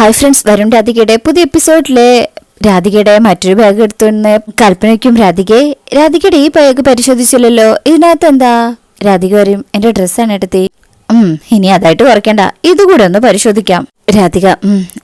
Hi friends വരും രാധികയുടെ പുതിയ എപ്പിസോഡിലെ രാധികയുടെ മറ്റൊരു ബാഗ് എടുത്തുവന്ന് കൽപ്പനയ്ക്കും രാധികയെ. രാധികയുടെ ഈ ബാഗ് പരിശോധിച്ചില്ലല്ലോ. ഇതിനകത്ത് എന്താ? രാധിക വരും എന്റെ ഡ്രസ്സാണ് എടുത്തി. ഉം ഇനി അതായിട്ട് കുറയ്ക്കണ്ട ഇതുകൂടെ ഒന്ന് പരിശോധിക്കാം. രാധിക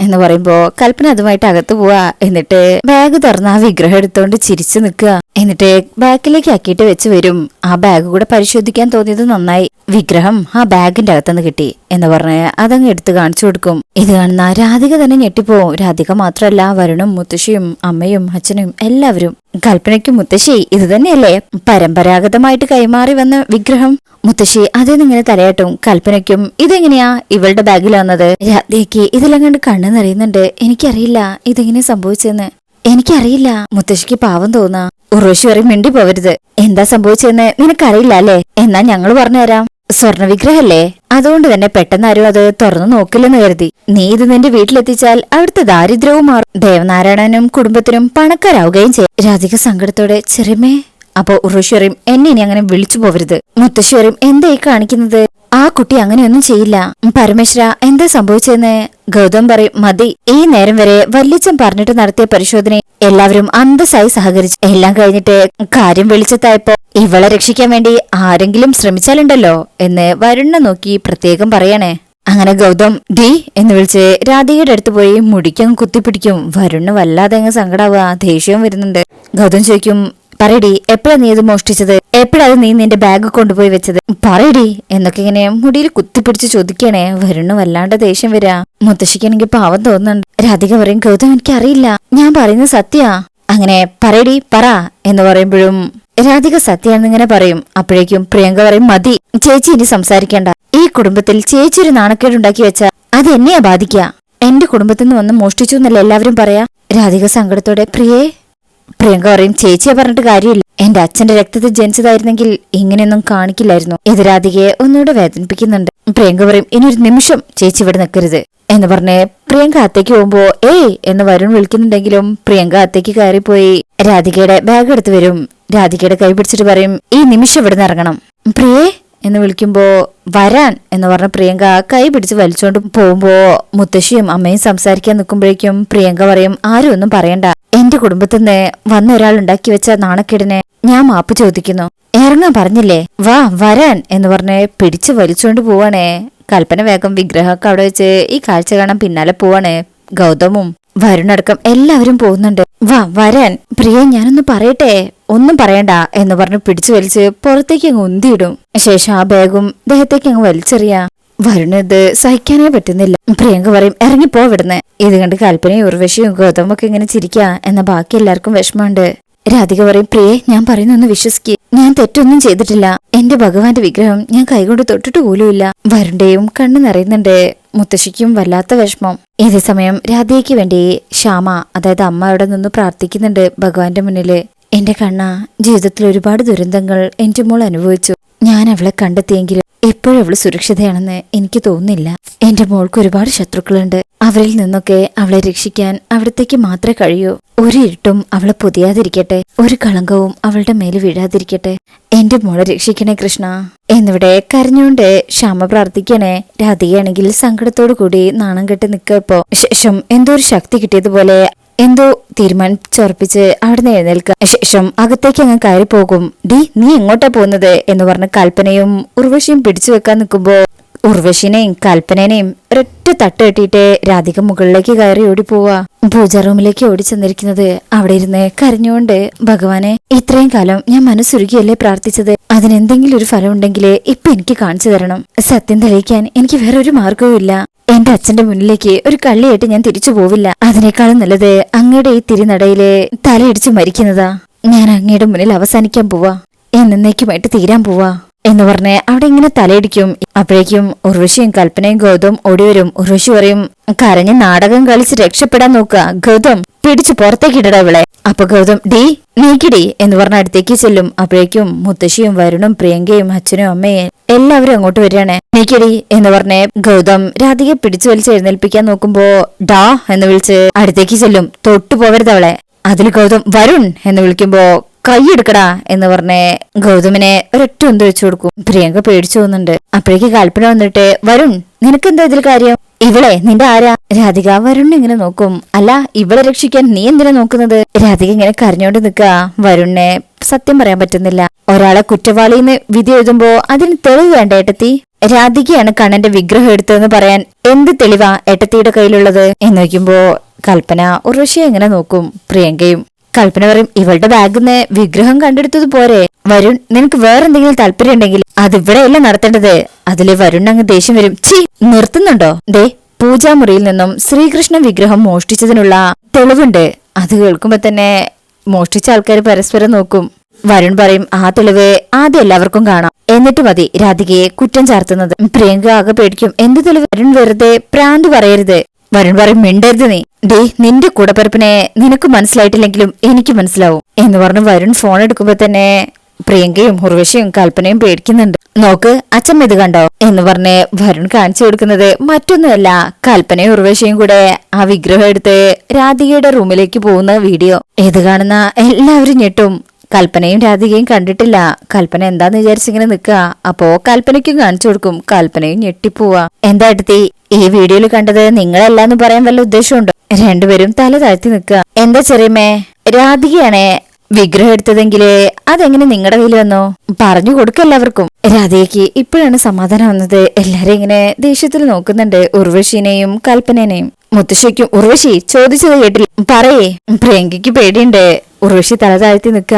എന്ന് പറയുമ്പോ കൽപ്പന അതുമായിട്ട് അകത്ത് പോവാ. എന്നിട്ട് ബാഗ് തുറന്ന് ആ വിഗ്രഹം എടുത്തോണ്ട് ചിരിച്ചു നിൽക്കുക. എന്നിട്ട് ബാഗിലേക്ക് ആക്കിയിട്ട് വെച്ച് വരും. ആ ബാഗ് കൂടെ പരിശോധിക്കാൻ തോന്നിയത് നന്നായി. വിഗ്രഹം ആ ബാഗിന്റെ അകത്തുനിന്ന് കിട്ടി എന്ന് പറഞ്ഞ് അതങ്ങ് എടുത്ത് കാണിച്ചു കൊടുക്കും. ഇത് കാണുന്ന രാധിക തന്നെ ഞെട്ടിപ്പോവും. രാധിക മാത്രമല്ല വരുണും മുത്തശ്ശിയും അമ്മയും അച്ഛനും എല്ലാവരും. കൽപ്പനയ്ക്കും മുത്തശ്ശി ഇത് തന്നെയല്ലേ? പരമ്പരാഗതമായിട്ട് കൈമാറി വന്ന വിഗ്രഹം. മുത്തശ്ശി അതെന്നിങ്ങനെ തലയാട്ടും. കൽപ്പനയ്ക്കും ഇതെങ്ങനെയാ ഇവളുടെ ബാഗിൽ വന്നത് രാധയ്ക്ക് ഇതെല്ലാം ഇതിലങ്ങാണ്ട് കണ്ണു നിറയുന്നുണ്ട് എനിക്കറിയില്ല ഇതെങ്ങനെ സംഭവിച്ചെന്ന്. എനിക്കറിയില്ല. മുത്തശ്ശിക്ക് പാവം തോന്നാ. ഉറവശി വരെ മിണ്ടി പോവരുത്. എന്താ സംഭവിച്ചെന്ന് നിനക്കറിയില്ല അല്ലേ? എന്നാ ഞങ്ങൾ പറഞ്ഞുതരാം. സ്വർണ വിഗ്രഹല്ലേ അതുകൊണ്ട് തന്നെ പെട്ടെന്ന് ആരും അത് തുറന്നു നോക്കില്ലെന്ന് കരുതി. നീ ഇത് നിന്റെ വീട്ടിലെത്തിച്ചാൽ അവിടുത്തെ ദാരിദ്ര്യവും മാറും ദേവനാരായണനും കുടുംബത്തിനും പണക്കാരാവുകയും ചെയ്യും. രാധിക സങ്കടത്തോടെ ചെറുമേ അപ്പോ ഉറവശിയറിയും എന്നെ ഇനി അങ്ങനെ വിളിച്ചു പോവരുത്. മുത്തശ്ശിയറിയും എന്തേ ഈ കാണിക്കുന്നത്? ആ കുട്ടി അങ്ങനെയൊന്നും ചെയ്യില്ല. പരമേശ്വര എന്താ സംഭവിച്ചെന്ന്? ഗൗതം പറയും മതി ഈ നേരം വരെ വല്യച്ഛൻ പറഞ്ഞിട്ട് നടത്തിയ പരിശോധന എല്ലാവരും അന്തസ്സായി സഹകരിച്ചു. എല്ലാം കഴിഞ്ഞിട്ട് കാര്യം വെളിച്ചത്തായപ്പോ ഇവളെ രക്ഷിക്കാൻ വേണ്ടി ആരെങ്കിലും ശ്രമിച്ചാലുണ്ടല്ലോ? എന്ന് വരുണ്ണ നോക്കി പ്രത്യേകം പറയണേ. അങ്ങനെ ഗൗതം ഡി എന്ന് വിളിച്ച് രാധികയുടെ അടുത്ത് പോയി മുടിക്കും കുത്തിപ്പിടിക്കും. വരുണ് വല്ലാതെ അങ്ങ് സങ്കടാവുക ദേഷ്യവും വരുന്നുണ്ട്. ഗൗതം ചോദിക്കും പറയടി എപ്പോഴാ നീ ഇത് മോഷ്ടിച്ചത്? എപ്പോഴാ നീ നിന്റെ ബാഗ് കൊണ്ടുപോയി വെച്ചത്? പറയടി എന്നൊക്കെ ഇങ്ങനെ മുടിയിൽ കുത്തിപ്പിടിച്ച് ചോദിക്കണേ. വരുണ് വല്ലാണ്ട് ദേഷ്യം വരാ. മുത്തശ്ശിക്കാണെങ്കിൽ പാവം തോന്നുന്നുണ്ട്. രാധിക പറയും ഗൗതം എനിക്കറിയില്ല. ഞാൻ പറയുന്നത് സത്യാ. അങ്ങനെ പറയടി പറ എന്ന് പറയുമ്പോഴും രാധിക സത്യാന്നിങ്ങനെ പറയും. അപ്പോഴേക്കും പ്രിയങ്ക പറയും മതി ചേച്ചി ഇനി സംസാരിക്കണ്ട. ഈ കുടുംബത്തിൽ ചേച്ചി ഒരു നാണക്കേടുണ്ടാക്കി വെച്ച അത് എന്നെയാ ബാധിക്കുക എന്റെ കുടുംബത്തിൽ നിന്ന് വന്ന് മോഷ്ടിച്ചു എന്നല്ല എല്ലാവരും പറയാ? രാധിക സങ്കടത്തോടെ പ്രിയേ പ്രിയങ്ക പറയും ചേച്ചിയെ പറഞ്ഞിട്ട് കാര്യമില്ല. എന്റെ അച്ഛന്റെ രക്തത്തിൽ ജനിച്ചതായിരുന്നെങ്കിൽ ഇങ്ങനെയൊന്നും കാണിക്കില്ലായിരുന്നു. എതിരാധികയെ ഒന്നുകൂടെ വേദനിപ്പിക്കുന്നുണ്ട്. പ്രിയങ്ക പറയും ഇനി ഒരു നിമിഷം ചേച്ചി ഇവിടെ നിൽക്കരുത്. എന്ന് പറഞ്ഞ് പ്രിയങ്ക അത്തേക്ക് പോകുമ്പോ ഏയ് എന്ന് വരുൺ വിളിക്കുന്നുണ്ടെങ്കിലും പ്രിയങ്ക അത്തേക്ക് കയറിപ്പോയി. രാധികയുടെ ബാഗ് എടുത്തു വരും. രാധികയുടെ കൈ പിടിച്ചിട്ട് പറയും ഈ നിമിഷം ഇവിടെ നിന്ന് ഇറങ്ങണം. പ്രിയേ എന്ന് വിളിക്കുമ്പോ വരാൻ എന്ന് പറഞ്ഞ പ്രിയങ്ക കൈ പിടിച്ച് വലിച്ചോണ്ട് പോകുമ്പോ മുത്തശ്ശിയും അമ്മയും സംസാരിക്കാൻ നിൽക്കുമ്പോഴേക്കും പ്രിയങ്ക പറയും ആരും ഒന്നും പറയണ്ട. എന്റെ കുടുംബത്തിൽ നിന്ന് വന്ന ഒരാൾ ഉണ്ടാക്കി വെച്ച നാണക്കേടിനെ ഞാൻ മാപ്പ് ചോദിക്കുന്നു. ഇറങ്ങാൻ പറഞ്ഞില്ലേ? വാ വരാൻ എന്ന് പറഞ്ഞ് പിടിച്ചു വലിച്ചോണ്ട് പോവാണേ. കൽപ്പന വേഗം വിഗ്രഹമൊക്കെ അവിടെ വെച്ച് ഈ കാഴ്ച കാണാൻ പിന്നാലെ പോവാണേ ഗൗതമും വരുണടക്കം എല്ലാവരും പോകുന്നുണ്ട്. വാ വരാൻ. പ്രിയ ഞാനൊന്ന് പറയട്ടെ? ഒന്നും പറയണ്ട എന്ന് പറഞ്ഞ് പിടിച്ചു വലിച്ച് പുറത്തേക്ക് അങ്ങ് ഉന്തിയിടും. ശേഷം ആ ബാഗും ദേഹത്തേക്ക് അങ്ങ് വലിച്ചെറിയാ. വരുണത് സഹിക്കാനേ പറ്റുന്നില്ല. പ്രിയങ്ക പറയും ഇറങ്ങിപ്പോ ഇവിടുന്ന്. ഇത് കണ്ട് കൽപ്പനയും ഉർവശിയും ഗൗതമും ഒക്കെ ഇങ്ങനെ ചിരിക്കാ എന്ന ബാക്കി എല്ലാവർക്കും വിഷമമുണ്ട്. രാധിക പറയും പ്രിയെ ഞാൻ പറയുന്നൊന്ന് വിശ്വസിക്ക്. ഞാൻ തെറ്റൊന്നും ചെയ്തിട്ടില്ല. എന്റെ ഭഗവാന്റെ വിഗ്രഹം ഞാൻ കൈകൊണ്ട് തൊട്ടിട്ട് പോലുമില്ല വരുണ്ടെയും കണ്ണു നിറയുന്നുണ്ട് മുത്തശ്ശിക്കും വല്ലാത്ത വിഷമം. ഇതേ സമയം രാധയ്ക്ക് വേണ്ടി ശ്യാമ അതായത് അമ്മ അവിടെ നിന്ന് പ്രാർത്ഥിക്കുന്നുണ്ട് ഭഗവാന്റെ മുന്നിൽ എന്റെ കണ്ണ ജീവിതത്തിൽ ഒരുപാട് ദുരന്തങ്ങൾ എന്റെ മോൾ അനുഭവിച്ചു. ഞാൻ അവളെ കണ്ടെത്തിയെങ്കിലും ഇപ്പോഴും അവൾ സുരക്ഷിതയാണെന്ന് എനിക്ക് തോന്നുന്നില്ല. എന്റെ മോൾക്ക് ഒരുപാട് ശത്രുക്കളുണ്ട്. അവരിൽ നിന്നൊക്കെ അവളെ രക്ഷിക്കാൻ അവിടത്തേക്ക് മാത്രമേ കഴിയൂ. ഒരു ഇരുട്ടും അവളെ പൊതിയാതിരിക്കട്ടെ. ഒരു കളങ്കവും അവളുടെ മേൽ വീഴാതിരിക്കട്ടെ. എന്റെ മോളെ രക്ഷിക്കണേ കൃഷ്ണ. എന്നിവിടെ കരഞ്ഞുകൊണ്ട് ക്ഷമ പ്രാർത്ഥിക്കണേ. രാധികയാണെങ്കിൽ സങ്കടത്തോടു കൂടി നാണം കെട്ട് നിൽക്കപ്പോ ശേഷം എന്തോ ഒരു ശക്തി കിട്ടിയതുപോലെ എന്തോ തീരുമാനിച്ചുറപ്പിച്ച് അവിടുന്ന് എഴുന്നേൽക്കുക ശേഷം അകത്തേക്ക് അങ്ങ് കയറി പോകും ഡി നീ എങ്ങോട്ടാ പോകുന്നത്? എന്ന് പറഞ്ഞ് കൽപ്പനയും ഉർവശിയും പിടിച്ചു വെക്കാൻ നിൽക്കുമ്പോ ഉർവശിനെയും കൽപ്പനേനെയും ഒരൊറ്റ തട്ട് കെട്ടിയിട്ട് രാധിക മുകളിലേക്ക് കയറി ഓടി പോവാ പൂജാ റൂമിലേക്ക് ഓടി ചെന്നിരിക്കുന്നത് അവിടെ ഇരുന്ന് കരഞ്ഞുകൊണ്ട് ഭഗവാനെ ഇത്രയും കാലം ഞാൻ മനസ്സുരുകിയല്ലേ പ്രാർത്ഥിച്ചത്? അതിനെന്തെങ്കിലും ഒരു ഫലം ഉണ്ടെങ്കിൽ ഇപ്പൊ എനിക്ക് കാണിച്ചു തരണം. സത്യം തെളിയിക്കാൻ എനിക്ക് വേറെ ഒരു മാർഗവും ഇല്ല എന്റെ അച്ഛന്റെ മുന്നിലേക്ക് ഒരു കള്ളിയായിട്ട് ഞാൻ തിരിച്ചു പോവില്ല. അതിനേക്കാളും നല്ലത് അങ്ങയുടെ ഈ തിരിനടയിൽ തലയിടിച്ച് മരിക്കുന്നതാ. ഞാൻ അങ്ങയുടെ മുന്നിൽ അവസാനിക്കാൻ പോവാ. എന്നേക്കുമായിട്ട് തീരാൻ പോവാ. എന്ന് പറഞ്ഞ് അവിടെ ഇങ്ങനെ തലയിടിക്കും. അപ്പോഴേക്കും ഉർവശിയും കൽപ്പനയും ഗൗതം ഓടിവരും ഉർവശി പറയും കരഞ്ഞ് നാടകം കളിച്ച് രക്ഷപ്പെടാൻ നോക്കുക ഗൗതം പിടിച്ചു പുറത്തേക്ക് ഇടടാ ഇവളെ. അപ്പൊ ഗൗതം ഡി നീക്കിടി. എന്ന് പറഞ്ഞ അടുത്തേക്ക് ചെല്ലും. അപ്പോഴേക്കും മുത്തശ്ശിയും വരുണും പ്രിയങ്കയും അച്ഛനും അമ്മയും എല്ലാവരും അങ്ങോട്ട് വരികയാണ്. നീക്കിടി എന്ന് പറഞ്ഞ് ഗൗതം രാധിക പിടിച്ചു വലിച്ച് എഴുന്നേൽപ്പിക്കാൻ നോക്കുമ്പോ ഡാ എന്ന് വിളിച്ച് അടുത്തേക്ക് ചെല്ലും. തൊട്ടു പോകരുത് അവളെ. അതിൽ ഗൗതം വരുൺ എന്ന് വിളിക്കുമ്പോ കൈയെടുക്കടാ എന്ന് പറഞ്ഞ് ഗൗതമിനെ ഒരൊറ്റ ഒന്ന് വെച്ചു കൊടുക്കും. പ്രിയങ്ക പേടിച്ചു പോകുന്നുണ്ട്. അപ്പോഴേക്ക് കൽപ്പന വന്നിട്ട് വരുൺ നിനക്കെന്താ ഇതിൽ കാര്യം? ഇവളെ നിന്റെ ആരാ? രാധിക വരുൺ ഇങ്ങനെ നോക്കും. അല്ല ഇവളെ രക്ഷിക്കാൻ നീ എന്തിനാ നോക്കുന്നത്? രാധിക ഇങ്ങനെ കരഞ്ഞോണ്ട് നിൽക്കുക വരുണിനെ സത്യം പറയാൻ പറ്റുന്നില്ല. ഒരാളെ കുറ്റവാളിന്ന് വിധി എഴുതുമ്പോ അതിന് തെളിവ് വേണ്ട ഏട്ടത്തി? രാധികയാണ് കണ്ണന്റെ വിഗ്രഹം എടുത്തതെന്ന് പറയാൻ എന്ത് തെളിവാ എട്ടത്തിയുടെ കയ്യിലുള്ളത്? എന്ന് നോക്കുമ്പോ കൽപ്പന ഉർവശി എങ്ങനെ നോക്കും? പ്രിയങ്കയും കൽപ്പന പറയും ഇവളുടെ ബാഗിന്ന് വിഗ്രഹം കണ്ടെടുത്തത് പോരെ. വരുൺ നിനക്ക് വേറെന്തെങ്കിലും താല്പര്യം ഉണ്ടെങ്കിൽ അത് ഇവിടെയല്ല നടത്തേണ്ടത്? അതിൽ വരുൺ അങ്ങ് ദേഷ്യം വരും. ചീ നിർത്തുന്നുണ്ടോ? ദേ പൂജാമുറിയിൽ നിന്നും ശ്രീകൃഷ്ണ വിഗ്രഹം മോഷ്ടിച്ചതിനുള്ള തെളിവുണ്ട്. അത് കേൾക്കുമ്പോ തന്നെ മോഷ്ടിച്ച ആൾക്കാർ പരസ്പരം നോക്കും. വരുൺ പറയും ആ തെളിവ് ആദ്യം എല്ലാവർക്കും കാണാം. എന്നിട്ട് മതി രാധികയെ കുറ്റം ചാർത്തുന്നത്. പ്രിയങ്ക ആകെ പേടിക്കും എന്ത് തെളിവ്? വരുൺ വെറുതെ പ്രാന്ത് പറയരുത്. വരുൺ പറയും മിണ്ടരുത് നീ. ഡേ നിന്റെ കൂടപ്പിറപ്പിനെ നിനക്ക് മനസ്സിലായിട്ടില്ലെങ്കിലും എനിക്ക് മനസ്സിലാവും. എന്ന് പറഞ്ഞ് വരുൺ ഫോൺ എടുക്കുമ്പോ തന്നെ പ്രിയങ്കയും ഉർവശിയും കൽപ്പനയും പേടിക്കുന്നുണ്ട്. നോക്ക് അച്ഛൻ ഇത് കണ്ടോ? എന്ന് പറഞ്ഞ് വരുൺ കാണിച്ചു കൊടുക്കുന്നത് മറ്റൊന്നുമല്ല കൽപ്പനയും ഉർവശിയും കൂടെ ആ വിഗ്രഹം എടുത്ത് രാധികയുടെ റൂമിലേക്ക് പോകുന്ന വീഡിയോ. ഇത് കാണുന്ന എല്ലാവരും ഞെട്ടും. കൽപ്പനയും രാധികയും കണ്ടിട്ടില്ല. കൽപ്പന എന്താന്ന് വിചാരിച്ചിങ്ങനെ നിക്ക. അപ്പോ കൽപ്പനയ്ക്കും കാണിച്ചു കൊടുക്കും. കൽപ്പനയും ഞെട്ടിപ്പോവാ. എന്താ എടുത്തി? ഈ വീഡിയോയിൽ കണ്ടത് നിങ്ങളല്ലാന്ന് പറയാൻ വല്ല ഉദ്ദേശമുണ്ടോ രണ്ടുപേരും തല താഴ്ത്തി നിക്ക. എന്താ ചെറിയമ്മേ? രാധികയാണേ. വിഗ്രഹം എടുത്തതെങ്കിലേ അതെങ്ങനെ നിങ്ങളുടെ കയ്യിൽ വന്നോ? പറഞ്ഞു കൊടുക്ക എല്ലാവർക്കും. രാധയ്ക്ക് ഇപ്പോഴാണ് സമാധാനം വന്നത്. എല്ലാരും ഇങ്ങനെ ദേഷ്യത്തിൽ നോക്കുന്നുണ്ട് ഉർവശിനെയും കൽപ്പനേനെയും. മുത്തശ്ശിക്കും ഉർവശി ചോദിച്ചത് കേട്ടില്ല. പറയേ. പ്രിയങ്കയ്ക്ക് പേടിയുണ്ട്. ഉർവശി തല താഴ്ത്തി നിക്ക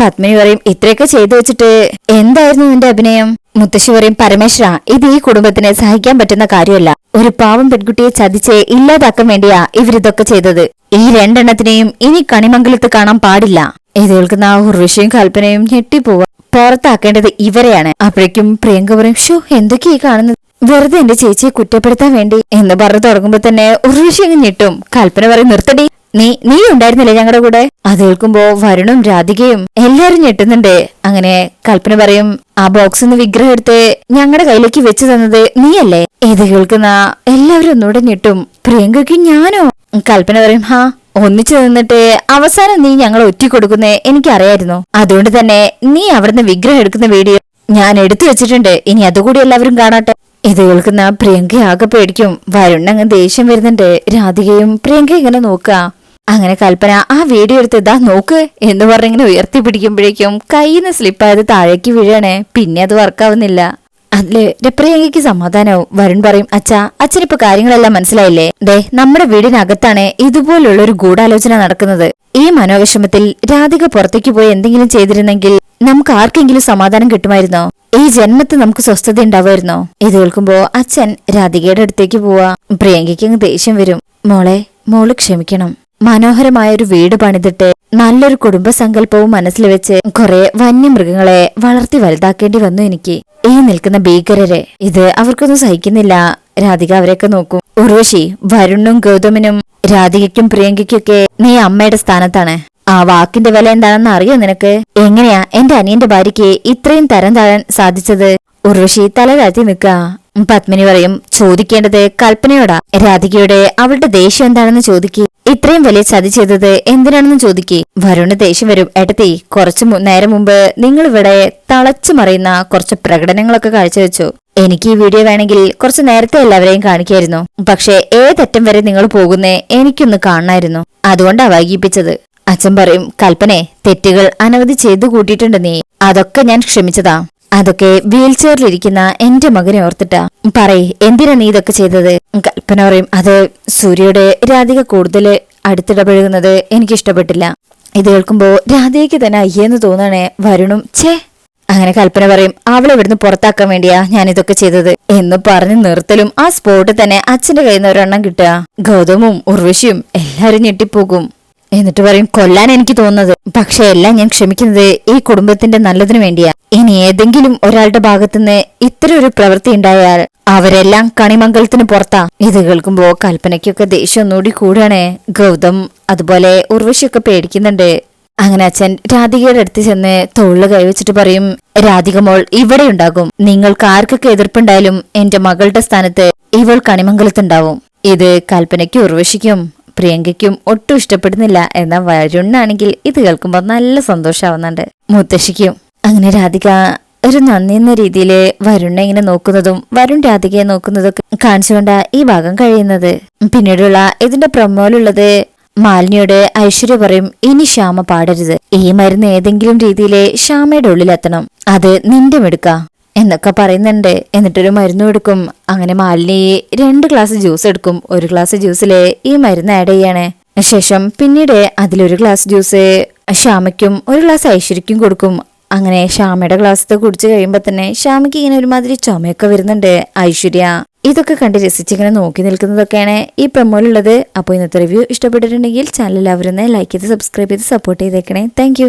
പത്മിനി പറയും ഇത്രയൊക്കെ ചെയ്തു വെച്ചിട്ട് എന്തായിരുന്നു നിന്റെ അഭിനയം? മുത്തശ്ശി പറയും പരമേശ്വര ഇത് ഈ കുടുംബത്തിന് സഹിക്കാൻ പറ്റുന്ന കാര്യമല്ല. ഒരു പാവം പെൺകുട്ടിയെ ചതിച്ച് ഇല്ലാതാക്കാൻ വേണ്ടിയാ ഇവരിതൊക്കെ ചെയ്തത്. ഈ രണ്ടെണ്ണത്തിനെയും ഇനി കണിമംഗലത്ത് കാണാൻ പാടില്ല. ഇത് കേൾക്കുന്ന ആ ഉർവശിയും കൽപ്പനയും ഞെട്ടിപ്പോവാ. പുറത്താക്കേണ്ടത് ഇവരെയാണ്. അപ്പോഴേക്കും പ്രിയങ്ക പറയും ഷോ എന്തൊക്കെയാ കാണുന്നത്? വെറുതെ എന്റെ ചേച്ചിയെ കുറ്റപ്പെടുത്താൻ വേണ്ടി. എന്ന് പറഞ്ഞു തുടങ്ങുമ്പോ തന്നെ ഉർവശി അങ്ങ് ഞെട്ടും. കൽപ്പന പറയും നിർത്തടി. നീ നീ ഉണ്ടായിരുന്നില്ലേ ഞങ്ങളുടെ കൂടെ? അത് കേൾക്കുമ്പോ വരുണും രാധികയും എല്ലാരും ഞെട്ടുന്നുണ്ട്. അങ്ങനെ കൽപ്പന പറയും ആ ബോക്സ് നിന്ന് വിഗ്രഹം എടുത്ത് ഞങ്ങളുടെ കയ്യിലേക്ക് വെച്ചു തന്നത് നീയല്ലേ? ഇത് കേൾക്കുന്ന എല്ലാവരും ഒന്നുകൂടെ ഞെട്ടും. പ്രിയങ്കയ്ക്ക് ഞാനോ? കൽപ്പന പറയും ഹാ ഒന്നിച്ചു നിന്നിട്ട് അവസാനം നീ ഞങ്ങളെ ഒറ്റിക്കൊടുക്കുന്നേ എനിക്കറിയായിരുന്നു. അതുകൊണ്ട് തന്നെ നീ അവിടുന്ന് വിഗ്രഹം എടുക്കുന്ന വീഡിയോ ഞാൻ എടുത്തു വെച്ചിട്ടുണ്ട്. ഇനി അതുകൂടി എല്ലാവരും കാണട്ടെ. ഇത് കേൾക്കുന്ന പ്രിയങ്ക ആകെ പേടിക്കും. വരുണ്ണങ്ങ് ദേഷ്യം വരുന്നുണ്ട്. രാധികയും പ്രിയങ്ക ഇങ്ങനെ നോക്കുക അങ്ങനെ കൽപ്പന ആ വീഡിയോ എടുത്ത് ഇതാ നോക്ക് എന്ന് പറഞ്ഞിങ്ങനെ ഉയർത്തി പിടിക്കുമ്പോഴേക്കും കയ്യിൽ നിന്ന് സ്ലിപ്പായത് താഴേക്ക് വീഴാണേ. പിന്നെ അത് വർക്കാവുന്നില്ല അതിൽ രപ്രിയങ്കയ്ക്ക് സമാധാനവും. വരുൺ പറയും അച്ഛാ അച്ഛനിപ്പോ കാര്യങ്ങളെല്ലാം മനസ്സിലായില്ലേ? ദേ നമ്മുടെ വീടിനകത്താണ് ഇതുപോലുള്ള ഒരു ഗൂഢാലോചന നടക്കുന്നത്. ഈ മനോവിഷമത്തിൽ രാധിക പുറത്തേക്ക് പോയി എന്തെങ്കിലും ചെയ്തിരുന്നെങ്കിൽ നമുക്ക് ആർക്കെങ്കിലും സമാധാനം കിട്ടുമായിരുന്നോ? ഈ ജന്മത്തിൽ നമുക്ക് സ്വസ്ഥത ഉണ്ടാവുമായിരുന്നോ? ഇത് കേൾക്കുമ്പോ അച്ഛൻ രാധികയുടെ അടുത്തേക്ക് പോവാ. പ്രിയങ്കയ്ക്ക് അങ്ങ് ദേഷ്യം വരും. മോളെ മോൾ ക്ഷമിക്കണം. മനോഹരമായ ഒരു വീട് പണിതിട്ട് നല്ലൊരു കുടുംബസങ്കല്പവും മനസ്സിൽ വെച്ച് കുറെ വന്യമൃഗങ്ങളെ വളർത്തി വലുതാക്കേണ്ടി വന്നു എനിക്ക്. ഈ നിൽക്കുന്ന ഭീകരരെ ഇത് അവർക്കൊന്നും സഹിക്കുന്നില്ല. രാധിക അവരെയൊക്കെ നോക്കും. ഉർവശി വരുണും ഗൗതമിനും രാധികയ്ക്കും പ്രിയങ്കയ്ക്കൊക്കെ നീ അമ്മയുടെ സ്ഥാനത്താണ്. ആ വാക്കിന്റെ വില എന്താണെന്ന് അറിയോ നിനക്ക്? എങ്ങനെയാ എന്റെ അനിയന്റെ ഭാര്യയ്ക്ക് ഇത്രയും തരം താഴാൻ സാധിച്ചത്? ഉർവശി തല താഴ്ത്തി നിൽക്ക പത്മിനി പറയും ചോദിക്കേണ്ടത് കൽപ്പനയോടാ. രാധികയുടെ അവളുടെ ദേഷ്യം എന്താണെന്ന് ചോദിക്കേ. ഇത്രയും വലിയ ചതി ചെയ്തത് എന്തിനാണെന്ന് ചോദിക്കേ. വരുണ് ദേഷ്യം വരും. എടത്തി കുറച്ചു നേരം മുമ്പ് നിങ്ങൾ ഇവിടെ തളച്ചു മറിയുന്ന കുറച്ച് പ്രകടനങ്ങളൊക്കെ കാഴ്ചവെച്ചു. എനിക്ക് ഈ വീഡിയോ വേണമെങ്കിൽ കുറച്ച് നേരത്തെ എല്ലാവരെയും കാണിക്കായിരുന്നു. പക്ഷേ ഏതറ്റം വരെ നിങ്ങൾ പോകുന്നേ എനിക്കൊന്ന് കാണണമായിരുന്നു അതുകൊണ്ടാ വൈകിപ്പിച്ചത്. അച്ഛൻ പറയും കൽപ്പനെ തെറ്റുകൾ അനവധി ചെയ്തു കൂട്ടിയിട്ടുണ്ട് നീ. അതൊക്കെ ഞാൻ ക്ഷമിച്ചതാ. അതൊക്കെ വീൽ ചെയറിലിരിക്കുന്ന എന്റെ മകനെ ഓർത്തിട്ടാ. പറയ് എന്തിനാ നീ ഇതൊക്കെ ചെയ്തത്? കൽപ്പന പറയും അത് സൂര്യയുടെ രാധിക കൂടുതൽ അടുത്തിടപഴകുന്നത് എനിക്കിഷ്ടപ്പെട്ടില്ല. ഇത് കേൾക്കുമ്പോ രാധികയ്ക്ക് തന്നെ അയ്യെന്ന് തോന്നണേ വരുണും ഛേ! അങ്ങനെ കൽപ്പന പറയും അവളെ ഇവിടുന്ന് പുറത്താക്കാൻ വേണ്ടിയാ ഞാൻ ഇതൊക്കെ ചെയ്തത്. എന്ന് പറഞ്ഞ് നിർത്തലും ആ സ്പോട്ട് തന്നെ അച്ഛന്റെ കയ്യിൽ നിന്ന് ഒരെണ്ണം കിട്ടുക. ഗൗതമും ഉർവശിയും എല്ലാരും ഞെട്ടിപ്പോകും. എന്നിട്ട് പറയും കൊല്ലാൻ എനിക്ക് തോന്നുന്നത്. പക്ഷെ എല്ലാം ഞാൻ ക്ഷമിക്കുന്നത് ഈ കുടുംബത്തിന്റെ നല്ലതിനു വേണ്ടിയാ. ഇനി ഏതെങ്കിലും ഒരാളുടെ ഭാഗത്തുനിന്ന് ഇത്തരം ഒരു പ്രവൃത്തി ഉണ്ടായാൽ അവരെല്ലാം കണിമംഗലത്തിന് പുറത്താ. ഇത് കേൾക്കുമ്പോ കൽപ്പനയ്ക്കൊക്കെ ദേഷ്യം ഒന്നുകൂടി കൂടാണേ. ഗൗതം അതുപോലെ ഉർവശിയൊക്കെ പേടിക്കുന്നുണ്ട്. അങ്ങനെ അച്ഛൻ രാധികയുടെ അടുത്ത് ചെന്ന് തൊള്ളു കൈവച്ചിട്ട് പറയും രാധിക മോൾ ഇവിടെ ഉണ്ടാകും. നിങ്ങൾക്ക് ആർക്കൊക്കെ എതിർപ്പുണ്ടായാലും എന്റെ മകളുടെ സ്ഥാനത്ത് ഇവൾ കണിമംഗലത്തുണ്ടാവും. ഇത് കൽപ്പനയ്ക്കും ഉർവശിക്കും പ്രിയങ്കയ്ക്കും ഒട്ടും ഇഷ്ടപ്പെടുന്നില്ല എന്ന വരുണ്ണാണെങ്കിൽ ഇത് കേൾക്കുമ്പോൾ നല്ല സന്തോഷമാവുന്നുണ്ട് മുത്തശ്ശിക്കും. അങ്ങനെ രാധിക ഒരു നന്ദി എന്ന രീതിയിൽ വരുണ്ണ ഇങ്ങനെ നോക്കുന്നതും വരുൺ രാധികയെ നോക്കുന്നതൊക്കെ കാണിച്ചുകൊണ്ടാ ഈ ഭാഗം കഴിയുന്നത്. പിന്നീടുള്ള ഇതിന്റെ പ്രൊമോയിലുള്ളത് മാലിനിയോട് ഐശ്വര്യ പറയും ഇനി ശ്യാമ പാടരുത്. ഈ മരുന്ന് ഏതെങ്കിലും രീതിയിൽ ശ്യാമയുടെ ഉള്ളിലെത്തണം. അത് നിന്റെ മെടുക്ക. എന്നൊക്കെ പറയുന്നുണ്ട്. എന്നിട്ടൊരു മരുന്ന് കൊടുക്കും. അങ്ങനെ മാലിനി രണ്ട് ഗ്ലാസ് ജ്യൂസ് എടുക്കും. ഒരു ഗ്ലാസ് ജ്യൂസിൽ ഈ മരുന്ന് ആഡ് ചെയ്യാണ്. ശേഷം പിന്നീട് അതിലൊരു ഗ്ലാസ് ജ്യൂസ് ശ്യാമയ്ക്കും ഒരു ഗ്ലാസ് ഐശ്വര്യക്കും കൊടുക്കും. അങ്ങനെ ശ്യാമയുടെ ഗ്ലാസ് കുടിച്ചു കഴിയുമ്പോ തന്നെ ശ്യാമയ്ക്ക് ഇങ്ങനെ ഒരുമാതിരി ചുമയൊക്കെ വരുന്നുണ്ട്. ഐശ്വര്യ ഇതൊക്കെ കണ്ട് രസിച്ചിങ്ങനെ നോക്കി നിൽക്കുന്നതൊക്കെയാണ് ഈ പ്രമോലുള്ളത് അപ്പോൾ ഇന്നത്തെ റിവ്യൂ ഇഷ്ടപ്പെട്ടിട്ടുണ്ടെങ്കിൽ ചാനൽ എല്ലാവരും ലൈക്ക് ചെയ്ത് സബ്സ്ക്രൈബ് ചെയ്ത് സപ്പോർട്ട് ചെയ്തേക്കണേ. താങ്ക്